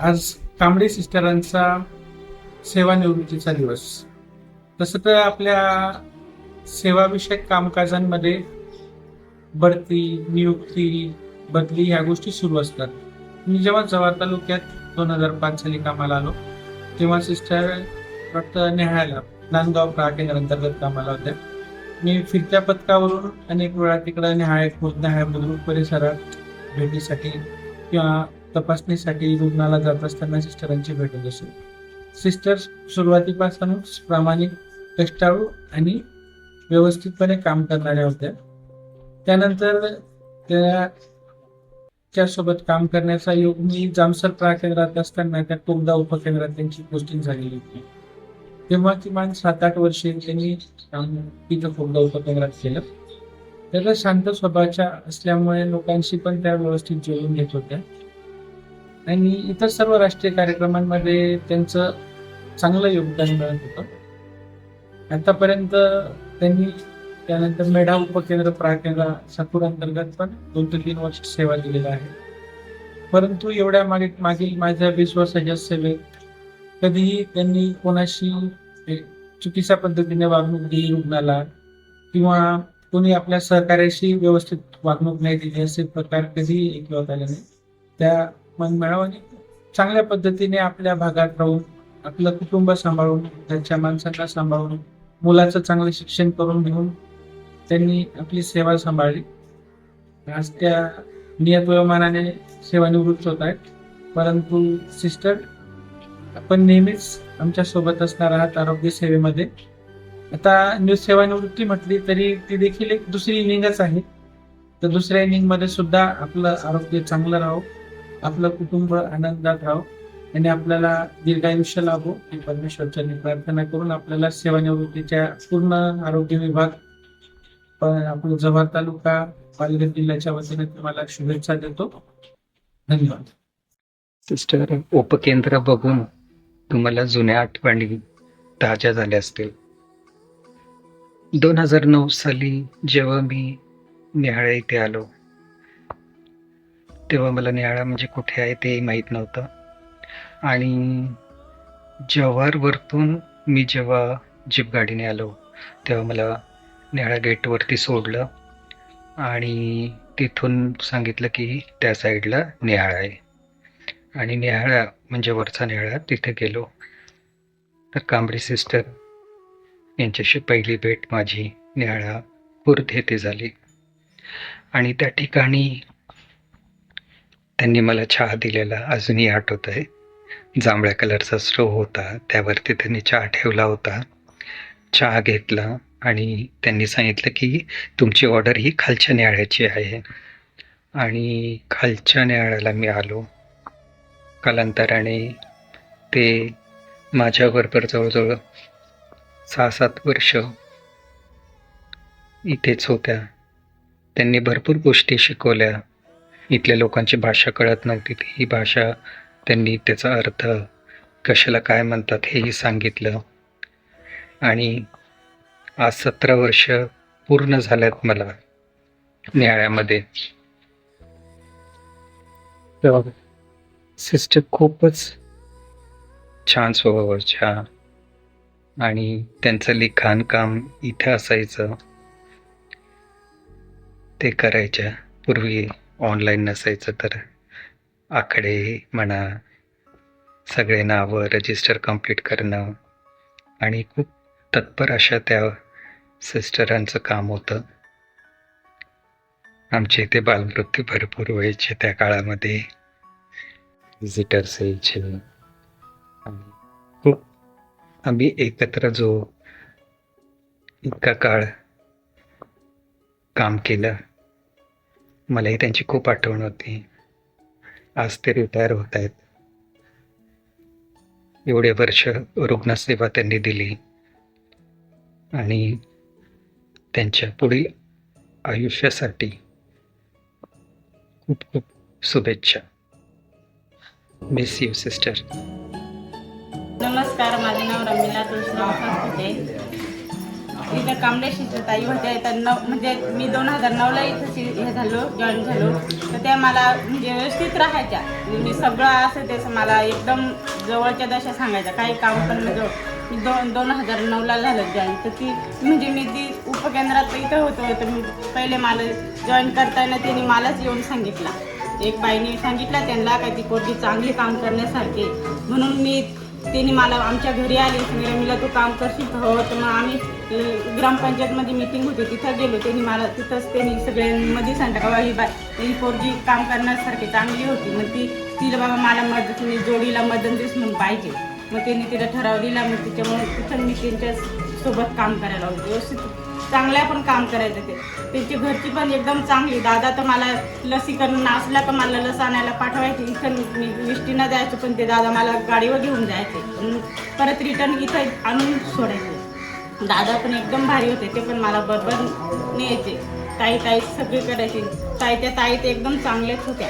आज कांबळे सिस्टरांचा सेवानिवृत्तीचा दिवस. तसं तर आपल्या सेवाविषयक कामकाजांमध्ये बढती नियुक्ती बदली ह्या गोष्टी सुरू असतात. मी जेव्हा जव्हार तालुक्यात दोन हजार पाच साली कामाला आलो तेव्हा सिस्टर डॉक्टर नेहाळला नांदगाव प्रा केंद्रांतर्गत कामाला होत्या मी फिरत्या पथकावरून अनेक वेळा तिकडं नेहाळे खोद नेहाळे बुद्रुक परिसरात भेटीसाठी किंवा तपासणीसाठी रुग्णाला जात असताना सिस्टरांची भेट होत असे सिस्टर सुरुवातीपासूनच प्रामाणिक कष्टाळू आणि व्यवस्थितपणे काम करणाऱ्या होत्या. त्यानंतर त्या त्यासोबत काम करण्याचा योग मी जामसर प्रा केंद्रात असताना त्या टोकदा उपकेंद्रात त्यांची पोस्टिंग झालेली होती. तेव्हा किमान सात आठ वर्षे त्यांनी तिथं फोगदा उपकेंद्रात केलं. त्याला शांत स्वभावाच्या असल्यामुळे लोकांशी पण त्या व्यवस्थित जेवून घेत होत्या. आणि इतर सर्व राष्ट्रीय कार्यक्रमांमध्ये त्यांचं चांगलं योगदान मिळत होतं. आतापर्यंत त्यांनी त्यानंतर मेढा उपकेंद्र प्राकेंद्र साकूर अंतर्गत पण दोन ते तीन वर्ष सेवा दिलेल्या आहे परंतु एवढ्या मागे मागील माझ्या वीस वर्षाच्या सेवेत कधीही त्यांनी कोणाशी चुकीच्या पद्धतीने वागणूक दिली रुग्णाला किंवा कोणी आपल्या सहकार्याशी व्यवस्थित वागणूक नाही दिली असे प्रकार कधीही ऐकवत आले नाही. त्या मनमिळावाने चांगल्या पद्धतीने आपल्या भागात राहून आपलं कुटुंब सांभाळून त्यांच्या माणसांना सांभाळून मुलाचं चांगलं शिक्षण करून घेऊन त्यांनी आपली सेवा सांभाळली. आज त्या नियत वयोमानाने सेवानिवृत्त होत आहेत. परंतु सिस्टर आपण नेहमीच आमच्यासोबत असणार आहात आरोग्य सेवेमध्ये. आता न्यूज सेवानिवृत्ती म्हटली तरी ती देखील एक दुसरी इनिंगच आहे. तर दुसऱ्या इनिंगमध्ये सुद्धा आपलं आरोग्य चांगलं राहो. आपलं कुटुंब आनंदात राहो. आणि आपल्याला दीर्घायुष्य लाभो. ही परमेश्वरच्या प्रार्थना करून आपल्याला सेवानिवृत्तीच्या पूर्ण आरोग्य विभाग पण आपलं जव्हार तालुका पालघर जिल्ह्याच्या वतीने तुम्हाला शुभेच्छा देतो. धन्यवाद. सिस्टर उपकेंद्र बघून तुम्हाला जुन्या आठवणी ताज्या झाल्या असतील. दोन हजार नऊ साली जेव्हा मी निहाळा इथे आलो तेव्हा मला निहाळा म्हणजे कुठे आहे तेही माहीत नव्हतं. आणि जव्हारवरतून मी जेव्हा जीप गाडीने आलो तेव्हा मला निहाळा गेटवरती सोडलं आणि तिथून सांगितलं की त्या साईडला निहाळा आहे. आणि निहाळा म्हणजे वरचा निहाळा तिथे गेलो. तर कांबळी सिस्टर यांच्याशी पहिली भेट माझी निहाळा खुर्द येथे झाली. आणि त्या ठिकाणी त्यांनी मला चहा दिलेला. अजूनही आठवत आहे. जांभळ्या कलरचा स्टो होता. त्यावरती त्यांनी चहा ठेवला होता. चहा घेतला आणि त्यांनी सांगितलं की तुमची ऑर्डर ही खालच्या न्याळ्याची आहे. आणि खालच्या न्याळ्याला मी आलो. कालांतराने ते माझ्याबरोबर जवळजवळ सहा सात वर्ष इथेच होत्या. त्यांनी भरपूर गोष्टी शिकवल्या. इथल्या लोकांची भाषा कळत नव्हती. ती ही भाषा त्यांनी त्याचा अर्थ कशाला काय म्हणतात हेही सांगितलं. आणि आज सतरा वर्ष पूर्ण झाल्यात मला न्यायामध्ये सिस्टर खूपच छान स्वभावाच्या आणि त्यांचं लिखाण काम इथं असायचं. ते करायच्या पूर्वी ऑनलाईन नसायचं तर आकडे म्हणा सगळे नावं रजिस्टर कंप्लीट करणं आणि खूप तत्पर अशा त्या सिस्टरांचं काम होतं. आमच्या इथे बालमृत्यू भरपूर व्हायचे त्या काळामध्ये. व्हिजिटर्स यायचे. खूप आम्ही एकत्र जो इतका काळ काम केलं मलाही त्यांची खूप आठवण होती. आज ते रिटायर होत आहेत. एवढे वर्ष रुग्णसेवा त्यांनी दिली. आणि त्यांच्या पुढील आयुष्यासाठी खूप खूप शुभेच्छा. मिस यू सिस्टर नमस्कार माझे नाव रमिला कृष्ण इथं कांबळेशीच्या ताई होत्या. इथं नऊ म्हणजे मी दोन हजार नऊला इथं शि- हे झालो जॉईन झालो. तर त्या मला म्हणजे व्यवस्थित राहायच्या. मी सगळं असं ते मला एकदम जवळच्या दशा सांगायच्या. काही काम पण म्हणजे मी दोन दोन हजार नऊला झालं जॉईन तर ती म्हणजे मी ती उपकेंद्रात इथं होतो तर मी पहिले मला जॉईन करताना त्यांनी मलाच येऊन सांगितला. एक बाईने सांगितलं त्यांना काय ती पोरगी चांगली काम करण्यासारखी म्हणून मी त्यांनी मला आमच्या घरी आली. मिला तू काम करशील का? हो तर मग आम्ही ग्रामपंचायतमध्ये मिटिंग होती तिथं गेलो त्यांनी मला तिथंच त्यांनी सगळ्यांमध्ये सांगता का बा ही बाई ही जी काम करण्यासारखी चांगली होती. मग ती तिला बाबा मला मदत मी जोडीला मदत दिस म्हणून पाहिजे. मग त्यांनी तिला ठराव दिला मग तिच्यामुळे तिथं मी त्यांच्यासोबत काम करायला होते व्यवस्थित चांगल्या पण काम करायचं ते. त्यांची घरची पण एकदम चांगली. दादा तर मला लसीकरण असला तर मला लस आणायला पाठवायचे इथं मी विष्टीनं जायचं पण ते दादा मला गाडीवर घेऊन जायचे. परत रिटर्न इथं आणून सोडायचे. दादा पण एकदम भारी होते ते पण मला बरोबर न्यायचे. ताई ताई सगळी करायची. ताई त्या ताई ते एकदम चांगल्याच होत्या.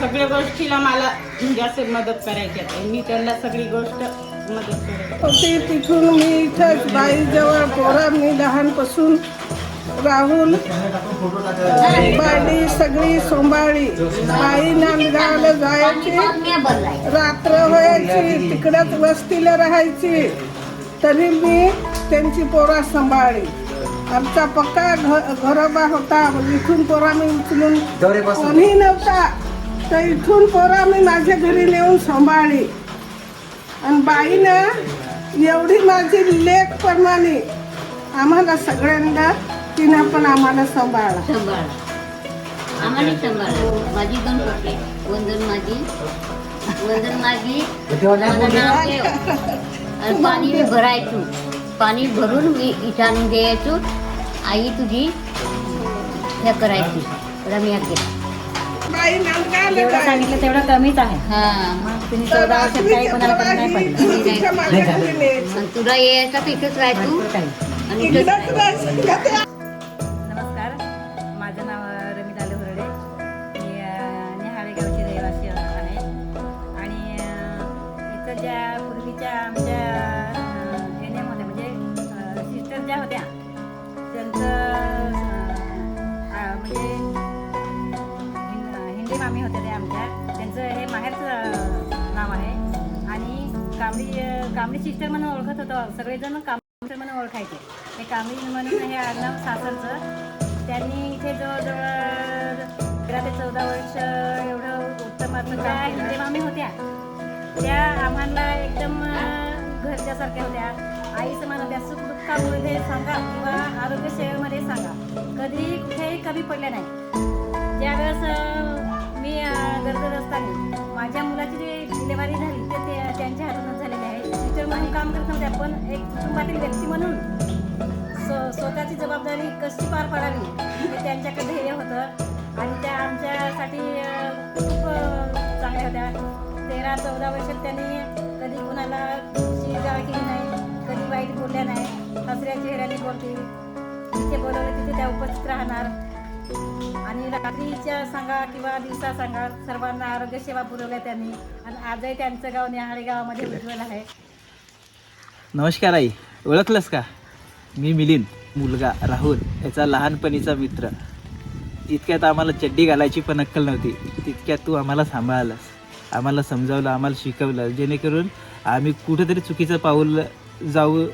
सगळ्या गोष्टीला मला म्हणजे असे मदत करायची मी त्यांना सगळी गोष्ट मदत करायची. तिथून मी इथंच बाईजवळ पोरा मी लहानपासून राहुल बाडी सगळी सोंबाळी बाई नांदगावला जायची. रात्र व्हायची. तिकडंच वस्तीला राहायची. तरी मी त्यांची पोरा सांभाळली. आमचा पक्का घ- घरोबा होता इथून पोरा मी उचलून कोणी नव्हता. तर इथून पोरा मी माझ्या घरी नेऊन सांभाळली. आणि बाईनं एवढी माझी लेख प्रमाणे आम्हाला सगळ्यांना तिनं पण आम्हाला सांभाळला. सांभाळ आम्हाला सांभाळ माझी दोन पटले वंदन माझी वंदन माझी नाव पाणी मी भरायचो. पाणी भरून मी इथं आणून द्यायचो आई तुझी हे करायची. रम्या केली जेवढं. सांगितलं तेवढं कमीच आहे. हा. मग तुम्ही तर चौदा वर्षात काही रात्रीच्या कोणाला कमी नाही पडलं. तुला यायचं तर इथंच राहायचो आणि? नमस्कार. माझं नाव रमिता हुरडे मी अं, निहाळे गावची रहिवासी आहे. आणि इथं ज्या पूर्वीच्या आमच्या मामी होत्या त्या आमच्या. त्यांचं हे माहेरचं नाव आहे. आणि कांबळी अं, कांबळी सिस्टर म्हणून ओळखत होतो. सगळेजण कांबळी म्हणून ओळखायचे. हे कांबळी म्हणून हे आडनाव सासरचं. त्यांनी इथे जवळजवळ तेरा ते चौदा वर्ष एवढं उत्तम त्या हिंदे मामी होत्या. त्या आम्हाला एकदम घरच्यासारख्या होत्या. आई समान होत्या सुख दुःखामध्ये सांगा किंवा आरोग्य सेवेमध्ये सांगा. कधी कुठेही कमी पडल्या नाही. ज्यावेळेस मी गरज गरजत असताना माझ्या मुलाची जी डिलेवरी झाली ते त्यांच्या हातूनच झालेली आहे. टीचर म्हणून काम करत नव्हत्या पण एक कुटुंबातील व्यक्ती म्हणून स्व- स्वतःची जबाबदारी कशी पार पाडावी हे त्यांच्याकडे ध्येय होतं. आणि त्या आमच्यासाठी खूप चांगल्या होत्या. तेरा चौदा वर्षात त्यांनी कधी कोणाला शिजाळ केली नाही कधी वाईट बोलल्या नाही हसऱ्या चेहऱ्याने बोलतील जिथे बोलवलं तिथे त्या उपस्थित राहणार. आणि रात्रीच्या सांगा किंवा दिवसा सांगा सर्वांना आरोग्य सेवा पुरवल्या त्यांनी. आणि आजही त्यांचं गाव निहाळे गावामध्ये उज्ज्वल आहे. नमस्कार आई. ओळखलंस का? मी मिलिंद मुलगा राहुल याचा लहानपणीचा मित्र. इतक्यात आम्हाला चड्डी घालायची पण अक्कल नव्हती. तितक्यात तू आम्हाला सांभाळलास. आम्हाला समजावलं आम्हाला शिकवलं. जेणेकरून आम्ही कुठंतरी चुकीचं पाऊल जाऊ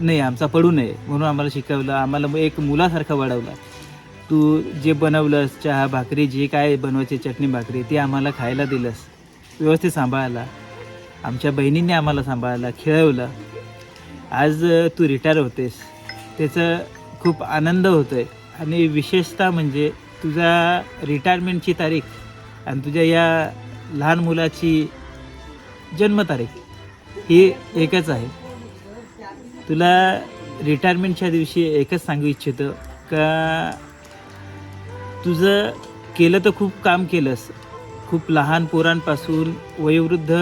नये आमचा पडू नये म्हणून आम्हाला शिकवलं. आम्हाला एक मुलासारखं वाढवलं. तू जे बनवलंस चहा भाकरी जे काय बनवायची चटणी भाकरी ती आम्हाला खायला दिलंस. व्यवस्थित सांभाळला आमच्या बहिणींनी आम्हाला सांभाळला खेळवलं. आज तू रिटायर होतेस. त्याचं खूप आनंद होतो आहे आणि विशेषतः म्हणजे तुझा रिटायरमेंटची तारीख आणि तुझ्या या लहान मुलाची जन्मतारीख ही एकच आहे. तुला रिटायरमेंटच्या दिवशी एकच सांगू इच्छितो का तुझं केलं तर खूप काम केलंस. खूप लहान पोरांपासून वयोवृद्ध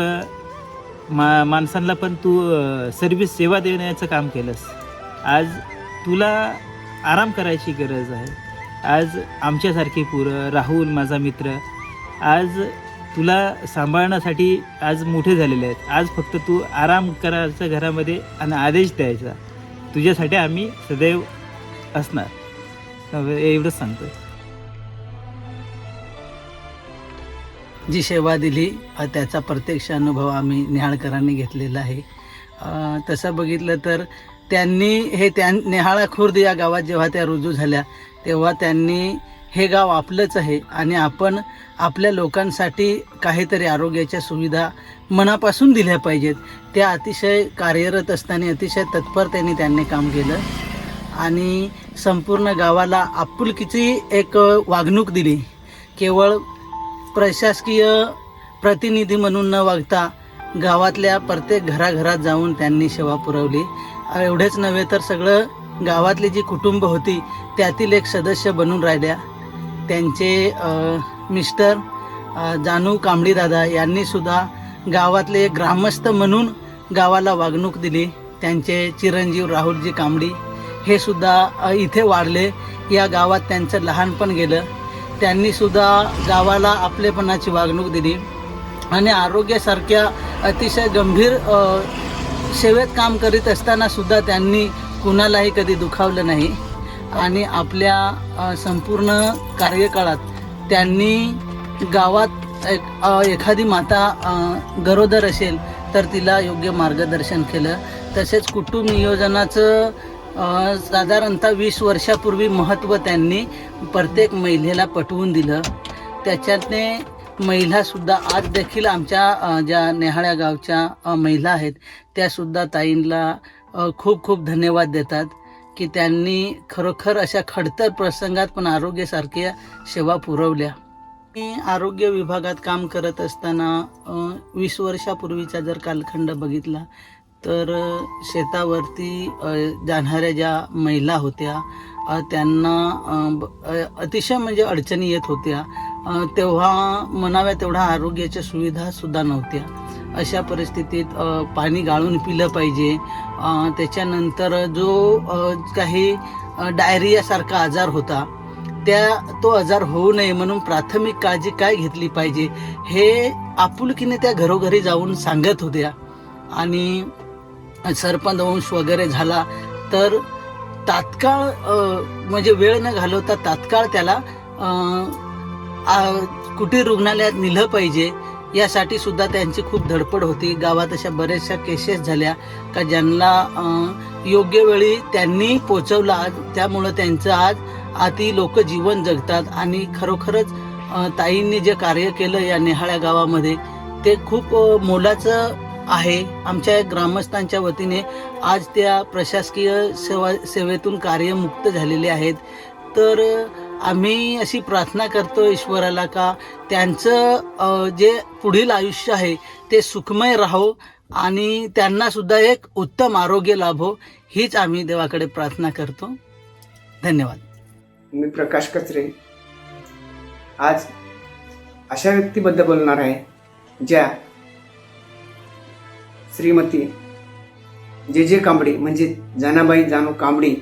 मा माणसांना पण तू सर्व्हिस सेवा देण्याचं काम केलंस. आज तुला आराम करायची गरज आहे. आज आमच्यासारखी पुरं राहुल माझा मित्र आज तुला सांभाळण्यासाठी आज मोठे झालेले आहेत. आज फक्त तू आराम करायचा घरामध्ये आणि आदेश द्यायचा. तुझ्यासाठी आम्ही सदैव असणार. एवढंच सांगतो जी सेवा दिली त्याचा प्रत्यक्ष अनुभव आम्ही निहाळकरांनी घेतलेला आहे. तसं बघितलं तर त्यांनी हे त्या नेहाळा खुर्द या गावात जेव्हा त्या रुजू झाल्या तेव्हा त्यांनी हे गाव आपलंच आहे आणि आपण आपल्या लोकांसाठी काहीतरी आरोग्याच्या सुविधा मनापासून दिल्या पाहिजेत. त्या अतिशय कार्यरत असताना अतिशय तत्परतेने त्यांनी काम केलं आणि संपूर्ण गावाला आपुलकीची एक वागणूक दिली. केवळ प्रशासकीय प्रतिनिधी म्हणून न वागता गावातल्या प्रत्येक घराघरात जाऊन त्यांनी सेवा पुरवली. एवढेच नव्हे तर सगळं गावातली जी कुटुंब होती त्यातील एक सदस्य बनून राहिल्या. त्यांचे मिस्टर जानू कांबळीदादा दादा गावातले ग्रामस्थ म्हणून गावाला वागणूक दिली. त्यांचे चिरंजीव राहुलजी कांबळी हे सुद्धा इथे वाढले. या गावात त्यांचं लहानपण गेलं. त्यांनी सुद्धा गावाला आपलेपणाची वागणूक दिली. आणि आरोग्यासारख्या अतिशय गंभीर सेवेत काम करीत असताना सुद्धा त्यांनी कुणालाही कधी दुखावलं नाही. आणि आपल्या संपूर्ण कार्यकाळात त्यांनी गावात एक एखादी माता गरोदर असेल तर तिला योग्य मार्गदर्शन केलं. तसेच कुटुंब नियोजनाचं साधारणतः वीस वर्षापूर्वी महत्त्व त्यांनी प्रत्येक महिलेला पटवून दिलं. त्याच्यातने महिलासुद्धा आज देखील आमच्या ज्या नेहाळ्या गावच्या महिला आहेत त्यासुद्धा ताईंना खूप खूप धन्यवाद देतात की त्यांनी खरोखर अशा खडतर प्रसंगात पण आरोग्यासारख्या सेवा पुरवल्या. मी आरोग्य विभागात काम करत असताना वीस वर्षापूर्वीचा जर कालखंड बघितला तर शेतावरती जाणाऱ्या ज्या महिला होत्या त्यांना ब- अतिशय म्हणजे अडचणी येत होत्या. तेव्हा म्हणाव्या तेवढ्या आरोग्याच्या सुविधासुद्धा नव्हत्या. अशा परिस्थितीत पाणी गाळून पिलं पाहिजे. त्याच्यानंतर जो काही डायरियासारखा आजार होता त्या तो आजार होऊ नये म्हणून प्राथमिक काळजी काय घेतली पाहिजे हे आपुलकीने त्या घरोघरी जाऊन सांगत होत्या. आणि सर्पदंश वगैरे झाला तर तात्काळ म्हणजे वेळ न घालवता तात्काळ त्याला कुटीर रुग्णालयात नेलं पाहिजे. यासाठी सुद्धा त्यांची खूप धडपड होती. गावात अशा बऱ्याचशा केसेस झाल्या का ज्यांना योग्य वेळी त्यांनी पोचवला त्यामुळं त्यांचं आज आती लोक जीवन जगतात. आणि खरोखरच ताईंनी जे कार्य केलं या नेहाळ्या गावामध्ये ते खूप मोलाचं आहे. आमच्या ग्रामस्थांच्या वतीने आज त्या प्रशासकीय सेवा सेवेतून कार्यमुक्त झालेले आहेत. तर आम्ही अशी प्रार्थना करतो ईश्वराला का त्यांचं जे पुढील आयुष्य आहे ते सुखमय राहो आणि त्यांना सुद्धा एक उत्तम आरोग्य लाभो हीच आम्ही देवाकडे प्रार्थना करतो. धन्यवाद. मी प्रकाश कचरे आज अशा व्यक्तीबद्दल बोलणार आहे ज्या श्रीमती जे जे कांबडी म्हणजे जनाबाई जानू कांबडी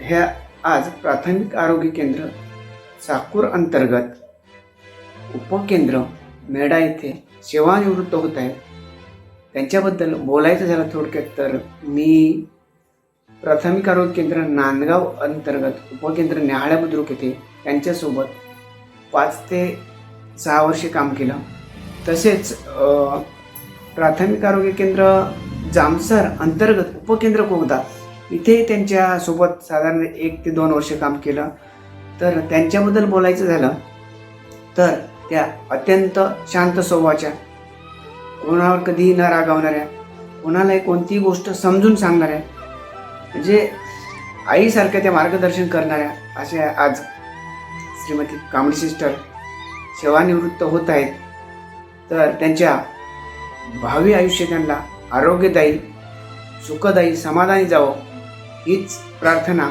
ह्या आज प्राथमिक आरोग्य केंद्र साकूर अंतर्गत उपकेंद्र मेढा येथे सेवानिवृत्त होत आहेत. त्यांच्याबद्दल बोलायचं झालं थोडक्यात तर मी प्राथमिक आरोग्य केंद्र नांदगाव अंतर्गत उपकेंद्र न्याहाळ्या बुद्रुक येथे त्यांच्यासोबत पाच ते सहा वर्षे काम केलं. तसेच प्राथमिक आरोग्य केंद्र जामसर अंतर्गत उपकेंद्र कोगदा. इथे त्यांच्यासोबत साधारण एक ते दोन वर्ष काम केलं. तर त्यांच्याबद्दल बोलायचं झालं तर त्या अत्यंत शांत स्वभावाच्या कोणावर कधीही न रागावणाऱ्या कोणालाही कोणतीही गोष्ट समजून सांगणाऱ्या म्हणजे आईसारख्या त्या मार्गदर्शन करणाऱ्या अशा आज श्रीमती कामडी सिस्टर सेवानिवृत्त होत आहेत. तर त्यांच्या भावी आयुष्य त्यांना आरोग्यदायी सुखदायी समाधानी जावं हीच प्रार्थना